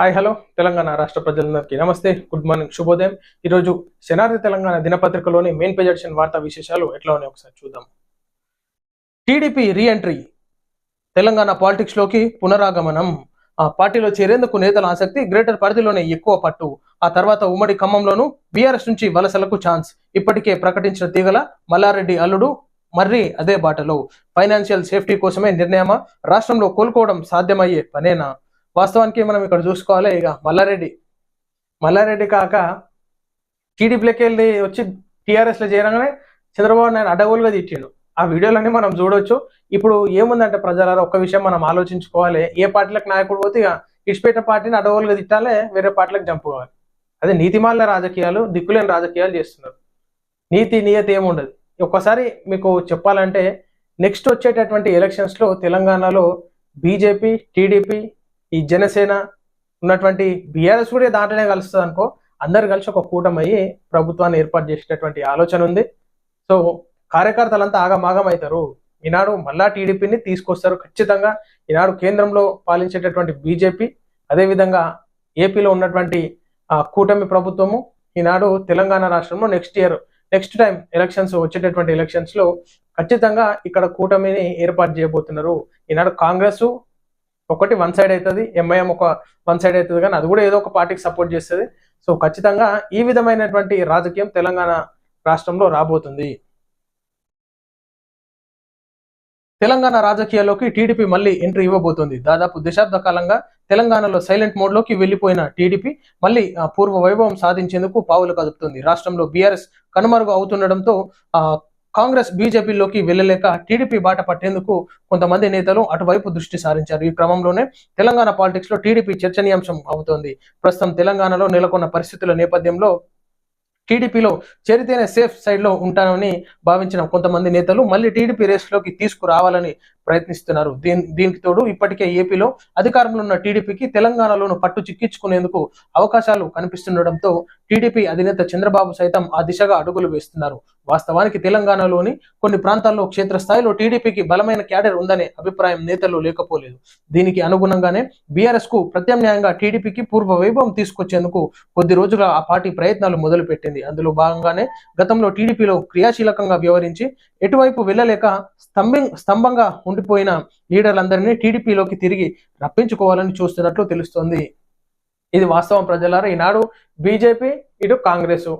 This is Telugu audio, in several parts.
Hi hello. తెలంగాణ రాష్ట్ర ప్రజలందరికీ నమస్తే. గుడ్ మార్నింగ్ శుభోదయం. ఈరోజు శనార్థి తెలంగాణ దినపత్రికలోని మెయిన్ పెజర్షన్ వార్తా విశేషాలు ఎట్లా ఉన్నాయి ఒకసారి చూద్దాం. టీడీపీ రీఎంట్రీ తెలంగాణ పాలిటిక్స్లోకి పునరాగమనం. ఆ పార్టీలో చేరేందుకు నేతల ఆసక్తి గ్రేటర్ పరిధిలోనే ఎక్కువ పట్టు. ఆ తర్వాత ఉమ్మడి ఖమ్మంలోనూ బీఆర్ఎస్ నుంచి వలసలకు ఛాన్స్ ఇప్పటికే ప్రకటించిన తీగల మల్లారెడ్డి అల్లుడు మర్రి అదే బాటలో. ఫైనాన్షియల్ సేఫ్టీ కోసమే నిర్ణయమా? రాష్ట్రంలో కోలుకోవడం సాధ్యమయ్యే పనేనా? వాస్తవానికి మనం ఇక్కడ చూసుకోవాలి ఇక మల్లారెడ్డి. మల్లారెడ్డి కాక టీడీపీలోకి వెళ్ళి వచ్చి టీఆర్ఎస్లో చేరగానే చంద్రబాబు నాయుడు అడవులుగా తిట్టిండు. ఆ వీడియోలన్నీ మనం చూడొచ్చు. ఇప్పుడు ఏముందంటే ప్రజలారా ఒక్క విషయం మనం ఆలోచించుకోవాలి. ఏ పార్టీలకు నాయకుడు పోతే ఇక ఇడిచిపెట్ట పార్టీని అడవులుగా తిట్టాలే వేరే పార్టీలకు చంపుకోవాలి అదే నీతిమాల రాజకీయాలు దిక్కులేని రాజకీయాలు చేస్తున్నారు. నీతి నియతి ఏముండదు. ఒక్కసారి మీకు చెప్పాలంటే నెక్స్ట్ వచ్చేటటువంటి ఎలక్షన్స్లో తెలంగాణలో బీజేపీ టీడీపీ ఈ జనసేన ఉన్నటువంటి బీఆర్ఎస్ కూడా దాంట్లోనే కలుస్తుంది అనుకో అందరు కలిసి ఒక కూటమయ్యి ప్రభుత్వాన్ని ఏర్పాటు చేసేటటువంటి ఆలోచన ఉంది. సో కార్యకర్తలంతా ఆగమాగం అవుతారు ఈనాడు మళ్ళా టీడీపీని తీసుకొస్తారు ఖచ్చితంగా. ఈనాడు కేంద్రంలో పాలించేటటువంటి బీజేపీ అదేవిధంగా ఏపీలో ఉన్నటువంటి కూటమి ప్రభుత్వము ఈనాడు తెలంగాణ రాష్ట్రంలో next year next time elections వచ్చేటటువంటి ఎలక్షన్స్లో ఖచ్చితంగా ఇక్కడ కూటమిని ఏర్పాటు చేయబోతున్నారు. ఈనాడు కాంగ్రెస్ ఒకటి వన్ సైడ్ అవుతుంది ఎంఐఎం ఒక వన్ సైడ్ అవుతుంది కానీ అది కూడా ఏదో ఒక పార్టీకి సపోర్ట్ చేస్తుంది. సో ఖచ్చితంగా ఈ విధమైనటువంటి రాజకీయం తెలంగాణ రాష్ట్రంలో రాబోతుంది. తెలంగాణ రాజకీయాల్లోకి టీడీపీ మళ్ళీ ఎంట్రీ ఇవ్వబోతుంది. దాదాపు దశాబ్ద కాలంగా తెలంగాణలో సైలెంట్ మోడ్లోకి వెళ్ళిపోయిన టీడీపీ మళ్ళీ పూర్వ వైభవం సాధించేందుకు పావులు కదుపుతుంది. రాష్ట్రంలో బీఆర్ఎస్ కనుమరుగు అవుతుండడంతో ఆ, కాంగ్రెస్ బీజేపీలోకి వెళ్ళలేక టీడీపీ బాట పట్టేందుకు కొంతమంది నేతలు అటువైపు దృష్టి సారించారు. ఈ క్రమంలోనే తెలంగాణ పాలిటిక్స్లో టీడీపీ చర్చనీయాంశం అవుతోంది. ప్రస్తుతం తెలంగాణలో నెలకొన్న పరిస్థితుల నేపథ్యంలో టీడీపీలో చేరితేనే సేఫ్ సైడ్లో ఉంటానని భావించిన కొంతమంది నేతలు మళ్ళీ టీడీపీ రేస్లోకి తీసుకురావాలని ప్రయత్నిస్తున్నారు. దీని దీనికి తోడు ఇప్పటికే ఏపీలో అధికారంలో ఉన్న టీడీపీకి తెలంగాణలోను పట్టు చిక్కించుకునేందుకు అవకాశాలు కనిపిస్తుండటంతో టీడీపీ అధినేత చంద్రబాబు సైతం ఆ దిశగా అడుగులు వేస్తున్నారు. వాస్తవానికి తెలంగాణలోని కొన్ని ప్రాంతాల్లో క్షేత్రస్థాయిలో టీడీపీకి బలమైన క్యాడర్ ఉందనే అభిప్రాయం నేతలు లేకపోలేదు. దీనికి అనుగుణంగానే బీఆర్ఎస్కు ప్రత్యామ్నాయంగా టీడీపీకి పూర్వ వైభవం తీసుకొచ్చేందుకు కొద్ది రోజులుగా ఆ పార్టీ ప్రయత్నాలు మొదలుపెట్టింది. అందులో భాగంగానే గతంలో టీడీపీలో క్రియాశీలకంగా వ్యవహరించి ఎటువైపు వెళ్ళలేక స్తంభంగా ఉండి ఉండిపోయిన లీడర్లందరినీ టీడీపీలోకి తిరిగి రప్పించుకోవాలని చూస్తున్నట్లు తెలుస్తోంది. ఇది వాస్తవం ప్రజలారా. ఈనాడు బీజేపీ ఇటు కాంగ్రెస్.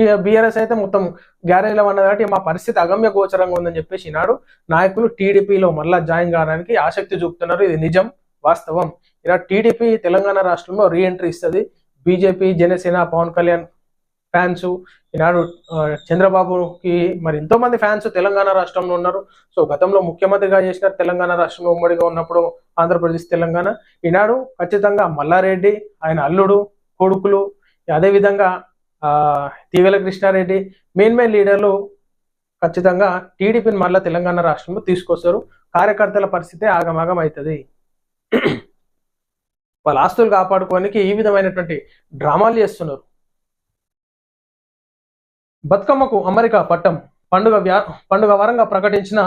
ఇక బీఆర్ఎస్ అయితే మొత్తం గ్యారేజ్లో ఉన్నది కాబట్టి మా పరిస్థితి అగమ్య గోచరంగా ఉందని చెప్పేసి ఈనాడు నాయకులు టీడీపీలో మళ్ళా జాయిన్ కావడానికి ఆసక్తి చూపుతున్నారు. ఇది నిజం వాస్తవం. ఇలా టీడీపీ తెలంగాణ రాష్ట్రంలో రీఎంట్రీ ఇస్తుంది. BJP Janasena Pawan Kalyan fans. ఈనాడు చంద్రబాబుకి మరి ఎంతో మంది ఫ్యాన్స్ తెలంగాణ రాష్ట్రంలో ఉన్నారు. సో గతంలో ముఖ్యమంత్రిగా చేసిన తెలంగాణ రాష్ట్రంలో ఉమ్మడిగా ఉన్నప్పుడు ఆంధ్రప్రదేశ్ తెలంగాణ. ఈనాడు ఖచ్చితంగా మల్లారెడ్డి ఆయన అల్లుడు కొడుకులు అదేవిధంగా ఆ, కృష్ణారెడ్డి మెయిన్ మెయిన్ లీడర్లు ఖచ్చితంగా టీడీపీని మళ్ళా తెలంగాణ రాష్ట్రంలో తీసుకొస్తారు. కార్యకర్తల పరిస్థితి ఆగమాగం అవుతుంది వాళ్ళ ఆస్తులు కాపాడుకోవడానికి ఈ విధమైనటువంటి డ్రామాలు చేస్తున్నారు. బతుకమ్మకు అమెరికా పట్టం పండుగ వ్యా పండుగ వరంగా ప్రకటించిన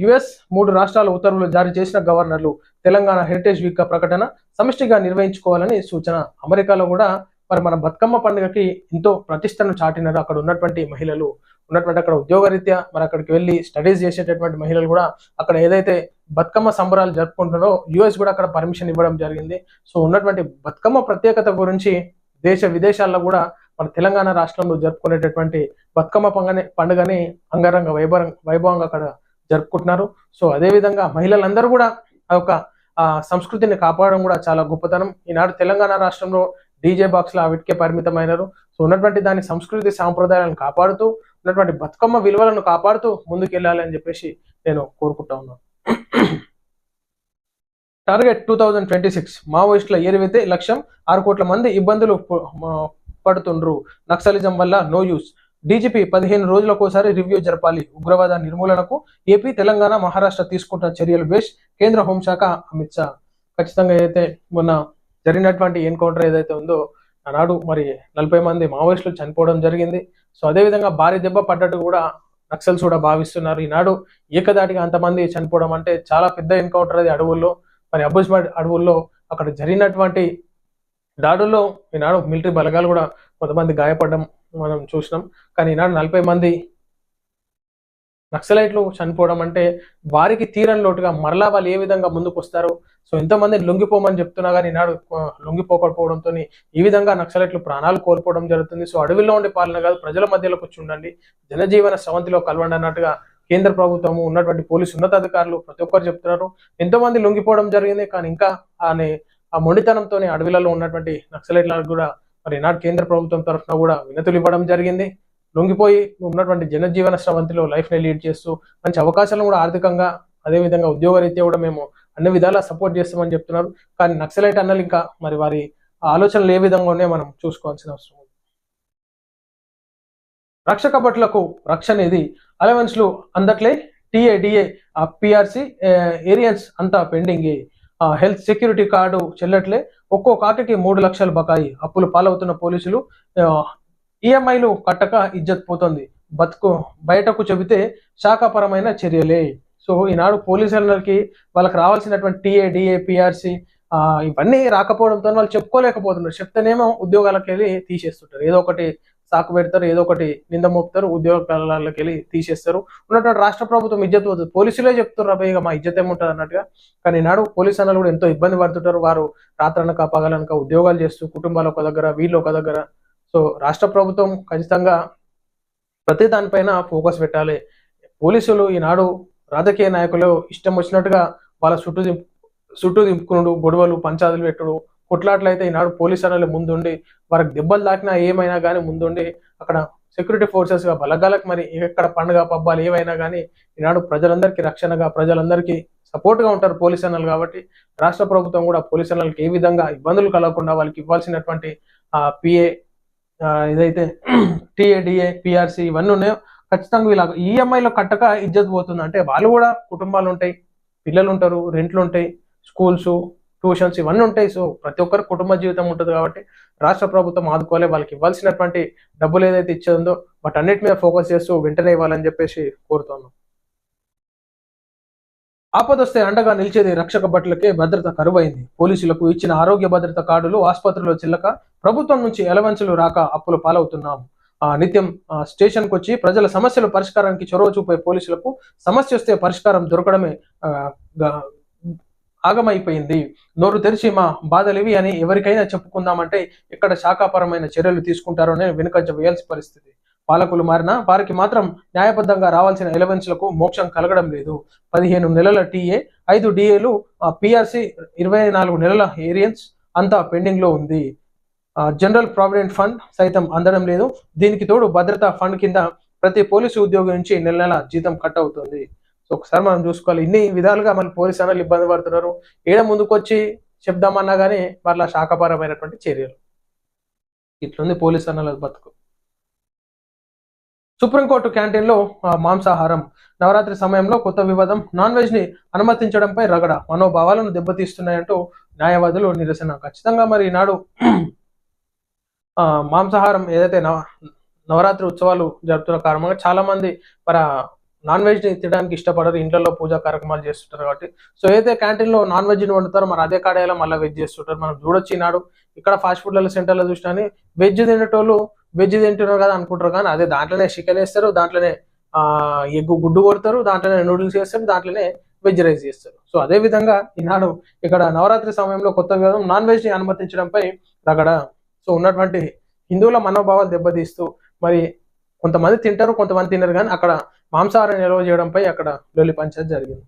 యుఎస్ మూడు రాష్ట్రాల ఉత్తర్వులు జారీ చేసిన గవర్నర్లు తెలంగాణ హెరిటేజ్ వీక్ ప్రకటన సమిష్టిగా నిర్వహించుకోవాలని సూచన. అమెరికాలో కూడా మరి మన బతుకమ్మ పండుగకి ఎంతో ప్రతిష్టను చాటినారు అక్కడ ఉన్నటువంటి మహిళలు. ఉన్నటువంటి అక్కడ ఉద్యోగరీత్యా మరి అక్కడికి వెళ్ళి స్టడీస్ చేసేటటువంటి మహిళలు కూడా అక్కడ ఏదైతే బతుకమ్మ సంబరాలు జరుపుకుంటున్నారో యుఎస్ కూడా అక్కడ పర్మిషన్ ఇవ్వడం జరిగింది. సో ఉన్నటువంటి బతుకమ్మ ప్రత్యేకత గురించి దేశ విదేశాల్లో కూడా మన తెలంగాణ రాష్ట్రంలో జరుపుకునేటటువంటి బతుకమ్మ పండుగనే పండుగని అంగరంగ వైభవం వైభవంగా అక్కడ జరుపుకుంటున్నారు. సో అదేవిధంగా మహిళలందరూ కూడా ఆ యొక్క సంస్కృతిని కాపాడడం కూడా చాలా గొప్పతనం. ఈనాడు తెలంగాణ రాష్ట్రంలో డీజే బాక్స్లు వీటికే పరిమితమైనారు. సో ఉన్నటువంటి దాని సంస్కృతి సాంప్రదాయాలను కాపాడుతూ ఉన్నటువంటి బతుకమ్మ విలువలను కాపాడుతూ ముందుకెళ్ళాలి అని చెప్పేసి నేను కోరుకుంటా ఉన్నాను. Target two thousand twenty six మావోయిస్టుల ఏరివైతే లక్ష్యం ఆరు కోట్ల మంది ఇబ్బందులు పడుతుండ్రు. నక్సలిజం వల్ల నో యూస్. డీజీపీ పదిహేను రోజులకోసారి రివ్యూ జరపాలి. ఉగ్రవాద నిర్మూలనకు ఏపీ తెలంగాణ మహారాష్ట్ర తీసుకుంటున్న చర్యలు బేస్ కేంద్ర హోంశాఖ అమిత్ షా. ఖచ్చితంగా అయితే మొన్న జరిగినటువంటి ఎన్కౌంటర్ ఏదైతే ఉందో ఆనాడు మరి నలభై మంది మావోయిస్టులు చనిపోవడం జరిగింది. సో అదేవిధంగా భారీ దెబ్బ పడ్డట్టు కూడా నక్సల్స్ కూడా భావిస్తున్నారు. ఈనాడు ఏకదాటిగా అంతమంది చనిపోవడం అంటే చాలా పెద్ద ఎన్కౌంటర్ అది అడవుల్లో. మరి అబుజ్మడ్ అడవుల్లో అక్కడ జరిగినటువంటి దాడుల్లో ఈనాడు మిలిటరీ బలగాలు కూడా కొంతమంది గాయపడడం మనం చూసినాం. కానీ ఈనాడు నలభై మంది నక్సలైట్లు చనిపోవడం అంటే వారికి తీరని లోటుగా మరలా వాళ్ళు ఏ విధంగా ముందుకు వస్తారు సో ఎంతమంది లొంగిపోమని చెప్తున్నా కానీ ఈనాడు లొంగిపోకపోవడంతో ఈ విధంగా నక్సలైట్లు ప్రాణాలు కోల్పోవడం జరుగుతుంది. సో అడవిలో ఉండే పాలన కాదు ప్రజల మధ్యలోకి వచ్చి ఉండండి జనజీవన సవంతిలో కలవండి అన్నట్టుగా కేంద్ర ప్రభుత్వము ఉన్నటువంటి పోలీసు ఉన్నతాధికారులు ప్రతి ఒక్కరు చెప్తున్నారు. ఎంతోమంది లొంగిపోవడం జరిగింది కానీ ఇంకా ఆనే ఆ మొండితనంతో అడవిలలో ఉన్నటువంటి నక్సలైట్లకు కూడా మరి ఈనాడు కేంద్ర ప్రభుత్వం తరఫున కూడా వినతులు ఇవ్వడం జరిగింది. లొంగిపోయి ఉన్నటువంటి జనజీవన స్రవంతిలో లైఫ్ని లీడ్ చేస్తూ మంచి అవకాశాలను కూడా ఆర్థికంగా అదేవిధంగా ఉద్యోగరీత్యా కూడా మేము అన్ని విధాలా సపోర్ట్ చేస్తామని చెప్తున్నారు. కానీ నక్సలైట్ అన్నలు ఇంకా మరి వారి ఆలోచనలు ఏ విధంగా ఉన్నాయో మనం చూసుకోవాల్సిన అవసరం ఉంది. రక్షక భట్లకు రక్షణ ఇది అలవెన్స్లు అందట్లే. టీఏ డిఏ పిఆర్సి ఏరియన్స్ అంతా పెండింగ్. హెల్త్ సెక్యూరిటీ కార్డు చెల్లట్లే. ఒక్కో కాకకి మూడు లక్షలు బకాయి అప్పులు పాలవుతున్న పోలీసులు ఈఎంఐలు కట్టక ఇజ్జత్ పోతుంది. బతుకు బయటకు చెబితే శాఖాపరమైన చర్యలే. సో ఈనాడు పోలీసులకి వాళ్ళకి రావాల్సినటువంటి టీఏ డిఏ పిఆర్సి ఇవన్నీ రాకపోవడంతో వాళ్ళు చెప్పుకోలేకపోతున్నారు. చెప్తేనేమో ఉద్యోగాలకు వెళ్ళి తీసేస్తుంటారు. ఏదో ఒకటి సాకు పెడతారు ఏదో ఒకటి నింద మోపుతారు ఉద్యోగాలకు వెళ్ళి తీసేస్తారు. ఉన్నటువంటి రాష్ట్ర ప్రభుత్వం ఇజ్జత్ పోతుంది. పోలీసులే చెప్తారు అబ్బాయి ఇక మా ఇజ్జత్ ఏముంటుంది అన్నట్టుగా. కానీ ఈనాడు పోలీసు అన్నలు కూడా ఎంతో ఇబ్బంది పడుతుంటారు. వారు రాత్రనక పగలనక ఉద్యోగాలు చేస్తూ కుటుంబాలు ఒక దగ్గర వీళ్ళు ఒక దగ్గర. సో రాష్ట్ర ప్రభుత్వం ఖచ్చితంగా ప్రతి దానిపైన ఫోకస్ పెట్టాలి. పోలీసులు ఈనాడు రాజకీయ నాయకులు ఇష్టం వచ్చినట్టుగా వాళ్ళ చుట్టూ దింపు చుట్టూ దింపుకునుడు గొడవలు పంచాదులు పెట్టుడు కొట్లాట్లు అయితే ఈనాడు పోలీసు అన్నలు ముందుండి వారికి దెబ్బలు తాకినా ఏమైనా కానీ ముందుండి అక్కడ సెక్యూరిటీ ఫోర్సెస్గా బలగాలకు మరి ఎక్కడ పండుగ పబ్బాలు ఏవైనా కానీ ఈనాడు ప్రజలందరికీ రక్షణగా ప్రజలందరికీ సపోర్ట్గా ఉంటారు పోలీస్ అన్నలు కాబట్టి రాష్ట్ర ప్రభుత్వం కూడా పోలీస్ అన్నలకు ఏ విధంగా ఇబ్బందులు కలగకుండా వాళ్ళకి ఇవ్వాల్సినటువంటి ఆ పిఏ ఇదైతే టీఏడిఏ పిఆర్సీ ఇవన్నీ ఉన్నాయో ఖచ్చితంగా వీళ్ళ ఈఎంఐలో కట్టక ఇజ్జత్ పోతుంది. అంటే వాళ్ళు కూడా కుటుంబాలు ఉంటాయి పిల్లలు ఉంటారు రెంట్లు ఉంటాయి స్కూల్స్ ట్యూషన్స్ ఇవన్నీ ఉంటాయి. సో ప్రతి ఒక్కరు కుటుంబ జీవితం ఉంటుంది కాబట్టి రాష్ట్ర ప్రభుత్వం ఆదుకోవాలి వాళ్ళకి ఇవ్వాల్సినటువంటి డబ్బులు ఏదైతే ఇచ్చేందో బట్ అన్నిటి మీద ఫోకస్ చేస్తూ వెంటనే ఇవ్వాలని చెప్పేసి కోరుతున్నాం. ఆపదొస్తే అండగా నిలిచేది రక్షక భట్లకే భద్రత కరువైంది. పోలీసులకు ఇచ్చిన ఆరోగ్య భద్రత కార్డులు ఆసుపత్రిలో చిల్లక ప్రభుత్వం నుంచి ఎలవెన్సులు రాక అప్పులు పాలవుతున్నాం ఆ, నిత్యం స్టేషన్కి వచ్చి ప్రజల సమస్యల పరిష్కారానికి చొరవ చూపే పోలీసులకు సమస్య వస్తే పరిష్కారం దొరకడమే ఆగమైపోయింది. నోరు తెరిచి మా బాధలివి అని ఎవరికైనా చెప్పుకుందామంటే ఇక్కడ శాఖాపరమైన చర్యలు తీసుకుంటారో వెనుకంజ వేయాల్సిన పరిస్థితి. పాలకులు మారినా వారికి మాత్రం న్యాయబద్ధంగా రావాల్సిన ఎలవెన్స్లకు మోక్షం కలగడం లేదు. పదిహేను నెలల టీఏ ఐదు డిఏలు పిఆర్సి ఇరవై నాలుగు నెలల ఏరియన్స్ అంతా పెండింగ్లో ఉంది జనరల్ ప్రావిడెంట్ ఫండ్ సైతం అందడం లేదు. దీనికి తోడు భద్రతా ఫండ్ కింద ప్రతి పోలీసు ఉద్యోగి నుంచి నెల నెల జీతం కట్ అవుతుంది. సో ఒకసారి మనం చూసుకోవాలి. ఇన్ని విధాలుగా మన పోలీసు అన్నలు ఇబ్బంది పడుతున్నారు. ఏడ ముందుకొచ్చి చెప్దామన్నా కానీ వాళ్ళ శాఖపరమైనటువంటి చర్యలు. ఇట్లుంది పోలీసు అన్నల బతుకు. సుప్రీంకోర్టు క్యాంటీన్లో మాంసాహారం. నవరాత్రి సమయంలో కొత్త వివాదం నాన్ వెజ్ని అనుమతించడంపై రగడ మనోభావాలను దెబ్బతీస్తున్నాయంటూ న్యాయవాదులు నిరసన. ఖచ్చితంగా మరి ఈనాడు మాంసాహారం ఏదైతే నవ నవరాత్రి ఉత్సవాలు జరుపుతున్న కారణంగా చాలామంది మరి నాన్ వెజ్ని తినడానికి ఇష్టపడరు ఇంట్లో పూజా కార్యక్రమాలు చేస్తుంటారు కాబట్టి. సో అయితే క్యాంటీన్లో నాన్ వెజ్ని వండుతారో మరి అదే కాడేలా మళ్ళీ వెజ్ చేస్తుంటారు. మనం చూడొచ్చు ఈనాడు. ఇక్కడ ఫాస్ట్ ఫుడ్ల సెంటర్లో చూసినా వెజ్ తినేటోళ్ళు వెజ్ తింటున్నారు కదా అనుకుంటారు కానీ అదే దాంట్లోనే చికెన్ వేస్తారు దాంట్లోనే ఆ ఎగ్గు గుడ్డు కొడతారు దాంట్లోనే నూడిల్స్ చేస్తారు దాంట్లోనే వెజ్ రైస్ చేస్తారు. సో అదే విధంగా ఈనాడు ఇక్కడ నవరాత్రి సమయంలో కొత్త వివాదం నాన్ వెజ్ని అనుమతించడంపై అక్కడ సో ఉన్నటువంటి హిందువుల మనోభావాలు దెబ్బతీస్తూ మరి కొంతమంది తింటారు కొంతమంది తినరు కానీ అక్కడ మాంసాహారం నిల్వ చేయడంపై అక్కడ లొల్లి పంచాయత్ జరిగింది.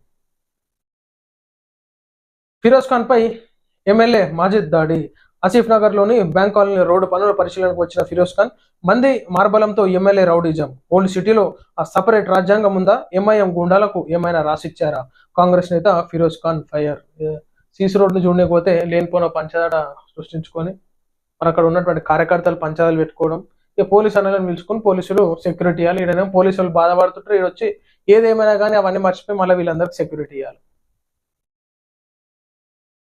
ఫిరోజ్ ఖాన్ పై ఎమ్మెల్యే మాజిద్ దాడి. ఆసిఫ్ నగర్లోని బ్యాంక్ కాలనీ రోడ్డు పనుల పరిశీలనకు వచ్చిన ఫిరోజ్ ఖాన్ మంది మార్బలంతో ఎమ్మెల్యే రౌడీజం. ఓల్డ్ సిటీలో ఆ సపరేట్ రాజ్యాంగం ఉందా? ఎంఐఎం గుండాలకు ఏమైనా రాసిచ్చారా? కాంగ్రెస్ నేత ఫిరోజ్ ఖాన్ ఫైర్. సీసీ రోడ్ను చూడకపోతే లేనిపోయిన పంచదాట సృష్టించుకొని మరి అక్కడ ఉన్నటువంటి కార్యకర్తలు పంచదాలు పెట్టుకోవడం ఇక పోలీసు అన్నలను పిలుచుకుని పోలీసులు సెక్యూరిటీ ఇవ్వాలి ఈడనేమో పోలీసులు బాధపడుతుంటారు ఈడ వచ్చి ఏదేమైనా కానీ అవన్నీ మర్చిపోయి మళ్ళీ వీళ్ళందరికీ సెక్యూరిటీ ఇవ్వాలి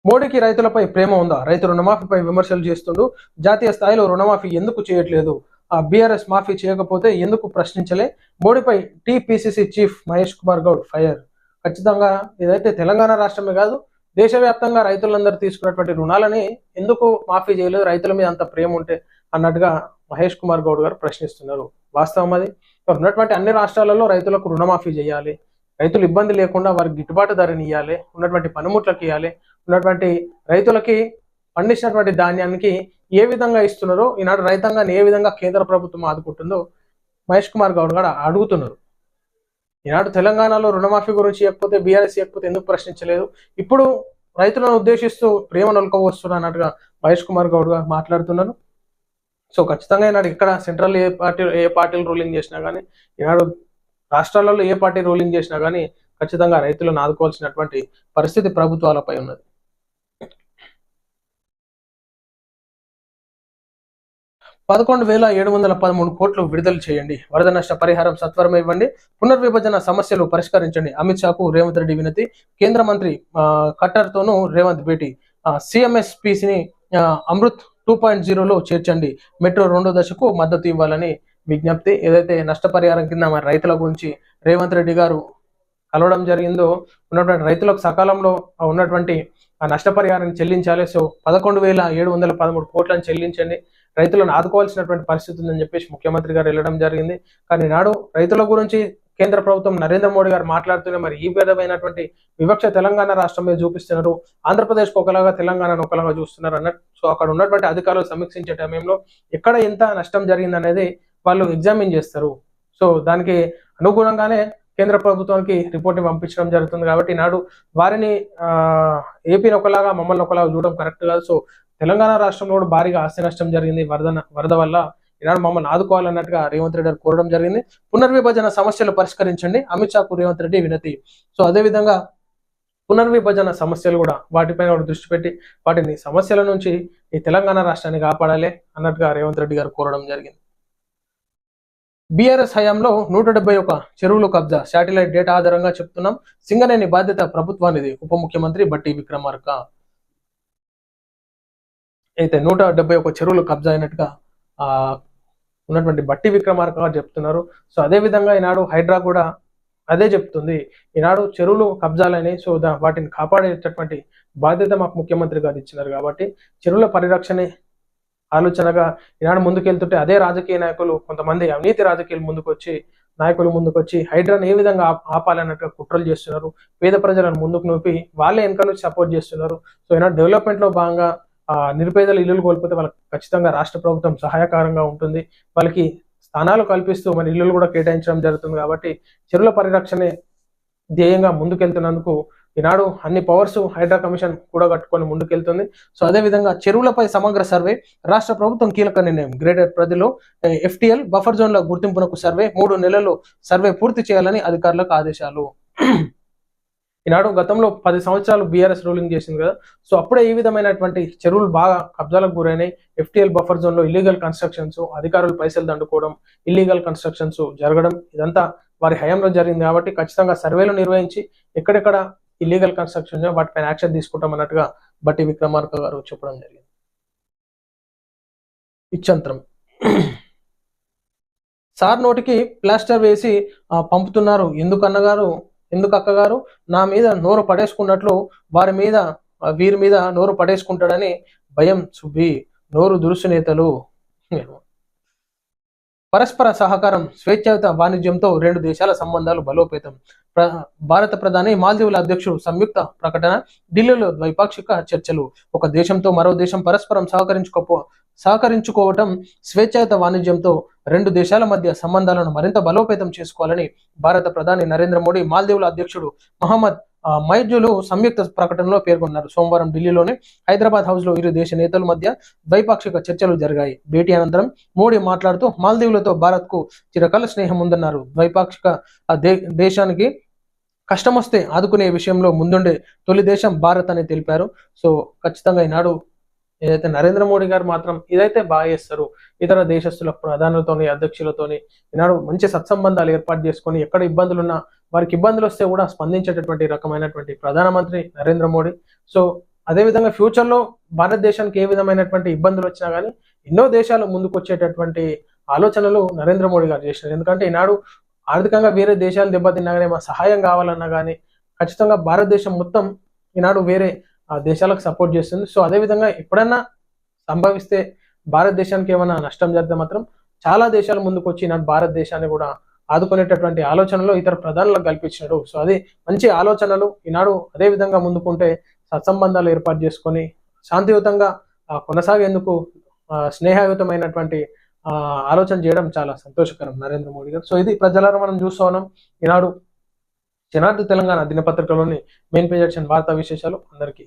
మోడీకి రైతులపై ప్రేమ ఉందా? రైతు రుణమాఫీపై విమర్శలు చేస్తుండు. జాతీయ స్థాయిలో రుణమాఫీ ఎందుకు చేయట్లేదు? ఆ బీఆర్ఎస్ మాఫీ చేయకపోతే ఎందుకు ప్రశ్నించలే? మోడీపై TPCC chief Mahesh Kumar Goud fire. ఖచ్చితంగా ఇదైతే తెలంగాణ రాష్ట్రమే కాదు దేశవ్యాప్తంగా రైతులందరూ తీసుకున్నటువంటి రుణాలని ఎందుకు మాఫీ చేయలేదు? రైతుల మీద అంత ప్రేమ ఉంటే అన్నట్టుగా మహేష్ కుమార్ గౌడ్ గారు ప్రశ్నిస్తున్నారు. వాస్తవం అది. ఉన్నటువంటి అన్ని రాష్ట్రాలలో రైతులకు రుణమాఫీ చేయాలి. రైతులు ఇబ్బంది లేకుండా వారికి గిట్టుబాటు ధరని ఇవ్వాలి ఉన్నటువంటి పనిముట్లకు ఇవ్వాలి ఉన్నటువంటి రైతులకి పండించినటువంటి ధాన్యానికి ఏ విధంగా ఇస్తున్నారో ఈనాడు రైతాంగాన్ని ఏ విధంగా కేంద్ర ప్రభుత్వం ఆదుకుంటుందో మహేష్ కుమార్ గౌడ్ గారు అడుగుతున్నారు. ఈనాడు తెలంగాణలో రుణమాఫీ గురించి ఇవ్వకపోతే బీఆర్ఎస్ ఇవ్వకపోతే ఎందుకు ప్రశ్నించలేదు? ఇప్పుడు రైతులను ఉద్దేశిస్తూ ప్రేమ నొలకవస్తున్నా అన్నట్టుగా మహేష్ కుమార్ గౌడ్ గారు మాట్లాడుతున్నారు. సో ఖచ్చితంగా ఈనాడు ఇక్కడ సెంట్రల్ ఏ పార్టీ ఏ పార్టీలు రూలింగ్ చేసినా కానీ ఈనాడు రాష్ట్రాలలో ఏ పార్టీ రూలింగ్ చేసినా కానీ ఖచ్చితంగా రైతులను ఆదుకోవాల్సినటువంటి పరిస్థితి ప్రభుత్వాలపై ఉన్నది. పదకొండు వేల ఏడు వందల పదమూడు కోట్లు విడుదల చేయండి. వరద నష్ట పరిహారం సత్వరం ఇవ్వండి. పునర్విభజన సమస్యలు పరిష్కరించండి. అమిత్ షాకు రేవంత్ రెడ్డి వినతి. కేంద్ర మంత్రి ఆ, ఖట్టర్తోనూ రేవంత్ భేటీ. సిఎంఎస్పిసిని అమృత్ టూ పాయింట్ జీరోలో చేర్చండి. మెట్రో రెండో దశకు మద్దతు ఇవ్వాలని విజ్ఞప్తి. ఏదైతే నష్టపరిహారం కింద మరి రైతుల గురించి రేవంత్ రెడ్డి గారు కలవడం జరిగిందో ఉన్నటువంటి రైతులకు సకాలంలో ఉన్నటువంటి ఆ నష్టపరిహారాన్ని చెల్లించాలి. సో పదకొండు వేల ఏడు వందల పదమూడు కోట్లను చెల్లించండి. రైతులను ఆదుకోవాల్సినటువంటి పరిస్థితి ఉందని చెప్పేసి ముఖ్యమంత్రి గారు వెళ్ళడం జరిగింది. కానీ నాడు రైతుల గురించి కేంద్ర ప్రభుత్వం నరేంద్ర మోడీ గారు మాట్లాడుతూనే మరి ఈ విధమైనటువంటి వివక్ష తెలంగాణ రాష్ట్రం మీద చూపిస్తున్నారు. ఆంధ్రప్రదేశ్ ఒకలాగా తెలంగాణను ఒకలాగా చూస్తున్నారు అన్నట్టు. సో అక్కడ ఉన్నటువంటి అధికారులు సమీక్షించే సమయంలో ఎక్కడ ఎంత నష్టం జరిగింది అనేది వాళ్ళు ఎగ్జామిన్ చేస్తారు. సో దానికి అనుగుణంగానే కేంద్ర ప్రభుత్వానికి రిపోర్ట్ని పంపించడం జరుగుతుంది కాబట్టి నాడు వారిని ఏపీని ఒకలాగా మమ్మల్ని ఒకలాగా చూడడం కరెక్ట్ కాదు. సో తెలంగాణ రాష్ట్రంలో కూడా భారీగా ఆస్తి నష్టం జరిగింది వరద వరద వల్ల. ఈనాడు మమ్మల్ని ఆదుకోవాలన్నట్టుగా రేవంత్ రెడ్డి గారు కోరడం జరిగింది. పునర్విభజన సమస్యలు పరిష్కరించండి. అమిత్ షాకు రేవంత్ రెడ్డి వినతి. సో అదేవిధంగా పునర్విభజన సమస్యలు కూడా వాటిపైన దృష్టి పెట్టి వాటిని సమస్యల నుంచి ఈ తెలంగాణ రాష్ట్రాన్ని కాపాడాలి అన్నట్టుగా రేవంత్ రెడ్డి గారు కోరడం జరిగింది. బీఆర్ఎస్ హయాంలో నూట డెబ్బై ఒక చెరువులు కబ్జా శాటిలైట్ డేటా ఆధారంగా చెప్తున్నాం. సింగనేని బాధ్యత ప్రభుత్వానిది ఉప ముఖ్యమంత్రి బట్టి విక్రమార్క. అయితే నూట డెబ్బై ఒక చెరువులు కబ్జా అయినట్టుగా ఆ ఉన్నటువంటి బట్టి విక్రమార్క గారు చెప్తున్నారు. సో అదే విధంగా ఈనాడు హైడ్రా కూడా అదే చెప్తుంది. ఈనాడు చెరువులు కబ్జాలని సో వాటిని కాపాడేటటువంటి బాధ్యత మాకు ముఖ్యమంత్రి గారు ఇచ్చినారు కాబట్టి చెరువుల పరిరక్షణే ఆలోచనగా ఈనాడు ముందుకెళ్తుంటే అదే రాజకీయ నాయకులు కొంతమంది అవినీతి రాజకీయాలు ముందుకొచ్చి నాయకులు ముందుకొచ్చి హైడ్రాను ఏ విధంగా ఆపాలన్నట్టుగా కుట్రలు చేస్తున్నారు. పేద ప్రజలను ముందుకు నొప్పి వాళ్ళే వెనక నుంచి సపోర్ట్ చేస్తున్నారు. సో ఈనాడు డెవలప్మెంట్లో భాగంగా నిరుపేదల ఇల్లులు కోల్పోతే వాళ్ళకి ఖచ్చితంగా రాష్ట్ర ప్రభుత్వం సహాయకారంగా ఉంటుంది. వాళ్ళకి స్థానాలు కల్పిస్తూ మరి ఇల్లులు కూడా కేటాయించడం జరుగుతుంది కాబట్టి చెరువుల పరిరక్షణే ధ్యేయంగా ముందుకెళ్తున్నందుకు ఈనాడు అన్ని పవర్స్ హైడ్రా కమిషన్ కూడా కట్టుకొని ముందుకెళ్తుంది. సో అదే విధంగా చెరువులపై సమగ్ర సర్వే రాష్ట్ర ప్రభుత్వం కీలక నిర్ణయం. గ్రేటర్ ప్రజలు ఎఫ్టీఎల్ బఫర్ జోన్ల గుర్తింపునకు సర్వే మూడు నెలల్లో సర్వే పూర్తి చేయాలని అధికారులకు ఆదేశాలు. ఈనాడు గతంలో పది సంవత్సరాలు బీఆర్ఎస్ రూలింగ్ చేసింది కదా. సో అప్పుడే ఈ విధమైనటువంటి చెరువులు బాగా కబ్జాలకు గురైనాయి. ఎఫ్టిఎల్ బఫర్ జోన్లో ఇల్లీగల్ కన్స్ట్రక్షన్స్ అధికారులు పైసలు దండుకోవడం ఇల్లీగల్ కన్స్ట్రక్షన్స్ జరగడం ఇదంతా వారి హయాంలో జరిగింది కాబట్టి ఖచ్చితంగా సర్వేలు నిర్వహించి ఎక్కడెక్కడ ఇల్లీగల్ కన్స్ట్రక్షన్స్ వాటిపైన యాక్షన్ తీసుకుంటాం అన్నట్టుగా బట్టి విక్రమార్క గారు చెప్పడం జరిగింది. ఇచ్చంత్రం. సార్ నోటికి ప్లాస్టర్ వేసి పంపుతున్నారు. ఎందుకన్నగారు? ఎందుకు అక్కగారు నా మీద నోరు పడేసుకున్నట్లు వారి మీద వీరి మీద నోరు పడేసుకుంటాడని భయం సుబ్బి నోరు దురుసునేతలు పరస్పర సహకారం స్వేచ్ఛాయుత వాణిజ్యంతో రెండు దేశాల సంబంధాలు బలోపేతం. భారత ప్రధాని మాల్దీవుల అధ్యక్షుడు సంయుక్త ప్రకటన ఢిల్లీలో ద్వైపాక్షిక చర్చలు. ఒక దేశంతో మరో దేశం పరస్పరం సహకరించుకోపో సహకరించుకోవటం స్వేచ్ఛాయుత వాణిజ్యంతో రెండు దేశాల మధ్య సంబంధాలను మరింత బలోపేతం చేసుకోవాలని భారత ప్రధాని నరేంద్ర మోడీ మాల్దీవుల అధ్యక్షుడు మహమ్మద్ మైజులు సంయుక్త ప్రకటనలో పేర్కొన్నారు. సోమవారం ఢిల్లీలోని హైదరాబాద్ హౌస్లో ఇరు దేశ నేతల మధ్య ద్వైపాక్షిక చర్చలు జరిగాయి. భేటీ అనంతరం మోడీ మాట్లాడుతూ మాల్దీవులతో భారత్కు చిరకాల స్నేహం ఉందన్నారు ద్వైపాక్షిక దే దేశానికి కష్టం వస్తే ఆదుకునే విషయంలో ముందుండే తొలి దేశం భారత్ అని తెలిపారు. సో ఖచ్చితంగా ఈనాడు ఏదైతే నరేంద్ర మోడీ గారు మాత్రం ఇదైతే బాగా చేస్తారు ఇతర దేశస్తుల ప్రధానులతోని అధ్యక్షులతోని ఈనాడు మంచి సత్సంబంధాలు ఏర్పాటు చేసుకొని ఎక్కడ ఇబ్బందులు ఉన్నా వారికి ఇబ్బందులు వస్తే కూడా స్పందించేటటువంటి రకమైనటువంటి ప్రధానమంత్రి నరేంద్ర మోడీ. సో అదే విధంగా భారతదేశానికి ఏ విధమైనటువంటి ఇబ్బందులు వచ్చినా కానీ ఎన్నో దేశాలు ముందుకు వచ్చేటటువంటి ఆలోచనలు నరేంద్ర మోడీ గారు చేసినారు. ఎందుకంటే ఈనాడు ఆర్థికంగా వేరే దేశాలు దెబ్బతిన్నా కానీ మా సహాయం కావాలన్నా కానీ ఖచ్చితంగా భారతదేశం మొత్తం ఈనాడు వేరే దేశాలకు సపోర్ట్ చేస్తుంది. సో అదేవిధంగా ఎప్పుడైనా సంభవిస్తే భారతదేశానికి ఏమైనా నష్టం జరిగితే మాత్రం చాలా దేశాలు ముందుకు వచ్చి నాటి భారతదేశాన్ని కూడా ఆదుకునేటటువంటి ఆలోచనలో ఇతర ప్రధానులకు కల్పించినాడు సో అది మంచి ఆలోచనలు. ఈనాడు అదేవిధంగా ముందుకుంటే సత్సంబంధాలు ఏర్పాటు చేసుకొని శాంతియుతంగా కొనసాగేందుకు స్నేహయుతమైనటువంటి ఆలోచన చేయడం చాలా సంతోషకరం నరేంద్ర మోడీ గారు. సో ఇది ప్రజలను మనం చూస్తూ ఉన్నాం. ఈనాడు జనార్ది తెలంగాణ దినపత్రికలోని మెయిన్ పేజ్ ఎడిషన్ వార్తా విశేషాలు అందరికీ